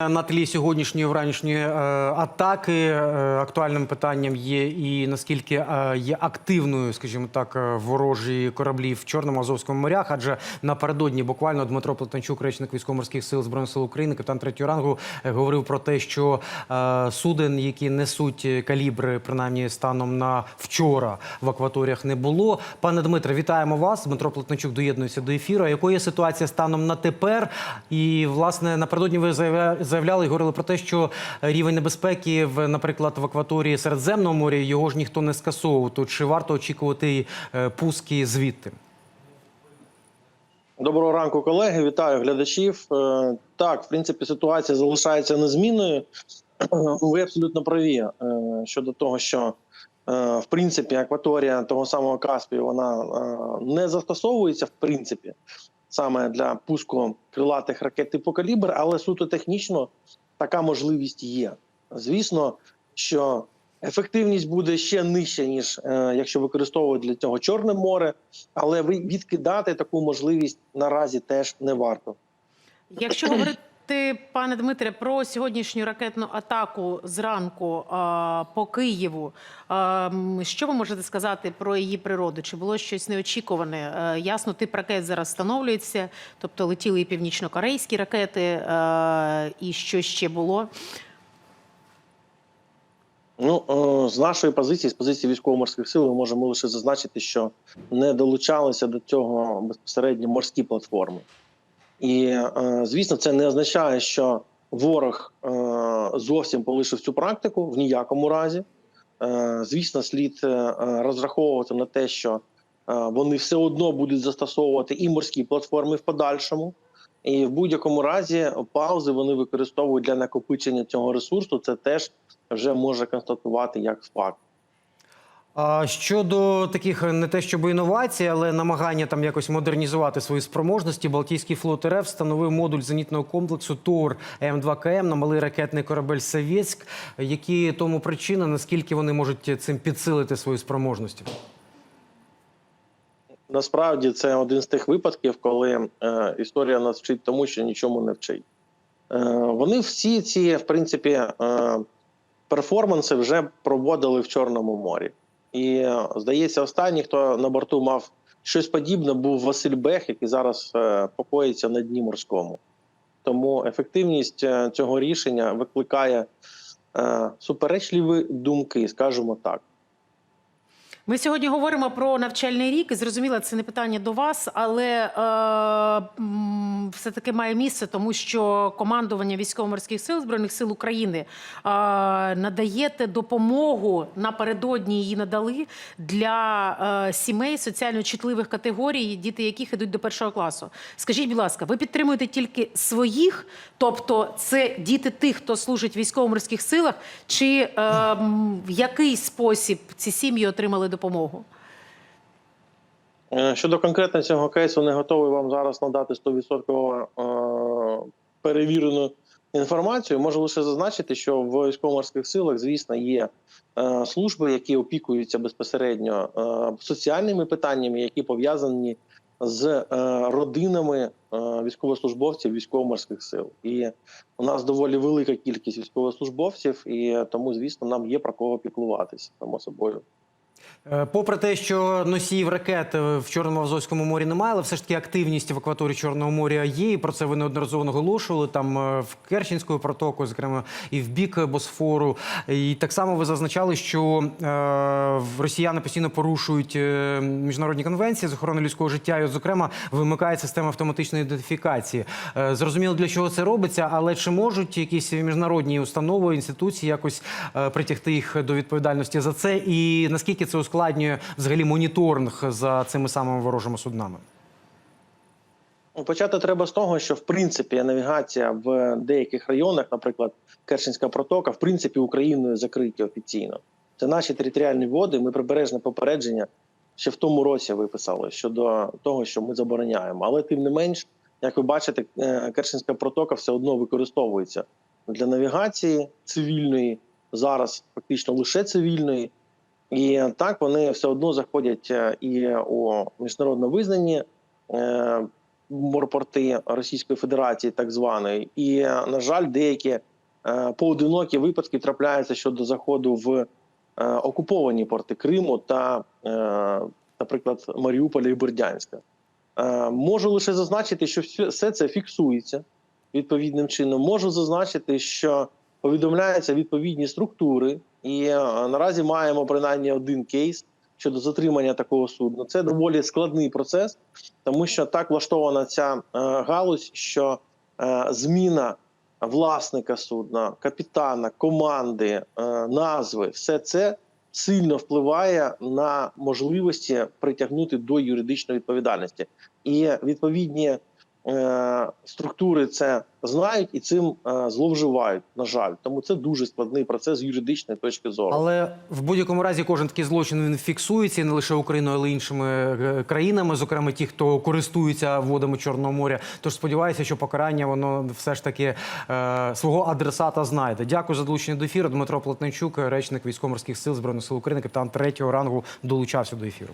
На тлі сьогоднішньої вранішньої е, атаки е, актуальним питанням є і наскільки е, є активною, скажімо так, ворожі кораблі в Чорному Азовському морях. Адже напередодні буквально Дмитро Плетенчук, речник військово-морських сил збройних сил України, капітан третього рангу, говорив про те, що суден, які несуть калібри, принаймні станом на вчора в акваторіях не було. Пане Дмитре, вітаємо вас. Дмитро Плетенчук доєднується до ефіру. Якою є ситуація станом на тепер? І власне напередодні ви заявля- заявляли і говорили про те, що рівень небезпеки в, наприклад, в акваторії Середземного моря його ж ніхто не скасовував. То чи варто очікувати е, пуски звідти? Доброго ранку, колеги. Вітаю глядачів. Е, Так, в принципі, ситуація залишається незмінною. Ви абсолютно праві е, щодо того, що в принципі акваторія того самого Каспію вона не застосовується в принципі саме для пуску крилатих ракет типу калібр, але суто технічно така можливість є. Звісно, що ефективність буде ще нижча, ніж е, якщо використовувати для цього Чорне море, але відкидати таку можливість наразі теж не варто. Якщо говорити, пане Дмитре, про сьогоднішню ракетну атаку зранку а, по Києву, а, що ви можете сказати про її природу? Чи було щось неочікуване? Е, Ясно, тип ракет зараз встановлюється, тобто летіли і північно-корейські ракети, е, і що ще було? Ну е, з нашої позиції, з позиції військово-морських сил, ми можемо лише зазначити, що не долучалися до цього безпосередньо морські платформи. І е, звісно, це не означає, що ворог е, зовсім полишив цю практику в ніякому разі. Е, Звісно, слід розраховувати на те, що вони все одно будуть застосовувати і морські платформи в подальшому. І в будь-якому разі паузи вони використовують для накопичення цього ресурсу. Це теж вже може констатувати як факт. Щодо таких не те, щоб інновацій, але намагання там якось модернізувати свої спроможності, Балтійський флот РФ встановив модуль зенітного комплексу ТОР М2КМ на малий ракетний корабель Савєцьк. Які тому причини, наскільки вони можуть цим підсилити свої спроможності? Насправді це один з тих випадків, коли е, історія нас вчить тому, що нічому не вчить. Е, вони всі ці, в принципі, е, перформанси вже проводили в Чорному морі. І е, здається, останній, хто на борту мав щось подібне, був Василь Бех, який зараз е, покоїться на дні морському. Тому ефективність е, цього рішення викликає суперечливі думки, скажімо так. Ми сьогодні говоримо про навчальний рік. і Зрозуміло, це не питання до вас, але е, м, все-таки має місце, тому що командування військово-морських сил збройних сил України надаєте допомогу напередодні її надали для сімей соціально чутливих категорій, діти яких ідуть до першого класу. Скажіть, будь ласка, ви підтримуєте тільки своїх, тобто це діти тих, хто служить військово-морських силах, чи е, в який спосіб ці сім'ї отримали допомогу? Е, Щодо конкретно цього кейсу, не готовий вам зараз надати 100% е, перевірену інформацію. Можу лише зазначити, що в військово-морських силах, звісно, є е, служби, які опікуються безпосередньо соціальними питаннями, які пов'язані з родинами військовослужбовців військово-морських сил. І у нас доволі велика кількість військовослужбовців, і тому, звісно, нам є про кого піклуватися, само собою. Е, Попри те, що носіїв ракет е, в Чорному Азовському морі немає, але все ж таки активність в акваторії Чорного моря є. І про це ви неодноразово наголошували. Там е, в Керченську протоку, зокрема, і в бік Босфору. І так само ви зазначали, що е, росіяни постійно порушують міжнародні конвенції з охорони людського життя. І, зокрема, вимикає система автоматичної ідентифікації. Е, Зрозуміло, для чого це робиться, але чи можуть якісь міжнародні установи, інституції якось е, притягти їх до відповідальності за це? І наскільки це ускладнює взагалі моніторинг за цими самими ворожими суднами? Ну, Почати треба з того, що в принципі навігація в деяких районах, наприклад, Керченська протока, в принципі, Україною закриті офіційно. Це наші територіальні води. Ми прибережне попередження ще в тому році виписали щодо того, що ми забороняємо. Але тим не менш, як ви бачите, е, Керченська протока все одно використовується для навігації цивільної, зараз фактично лише цивільної. І так вони все одно заходять е, і у міжнародно визнані е, морпорти Російської Федерації, так званої, і на жаль, деякі е, поодинокі випадки трапляються щодо заходу в окуповані порти Криму та, наприклад, Маріуполя і Бердянська. Можу лише зазначити, що все це фіксується відповідним чином. Можу зазначити, що повідомляються відповідні структури, і е, наразі маємо принаймні один кейс щодо затримання такого судна. Це доволі складний процес, тому що так влаштована ця е, галузь, що е, зміна власника судна, капітана, команди, назви, все це сильно впливає на можливості притягнути до юридичної відповідальності. І відповідні структури це знають і цим е, зловживають. На жаль, тому це дуже складний процес з юридичної точки зору. Але в будь-якому разі кожен такий злочин він фіксується не лише Україною, але й іншими е, країнами, зокрема ті, хто користується водами Чорного моря. Тож сподіваюся, що покарання воно все ж таки е, свого адресата знайде. Дякую за долучення до ефіру. Дмитро Плотничук, речник військово-морських сил збройних сил України, капітан третього рангу, долучався до ефіру.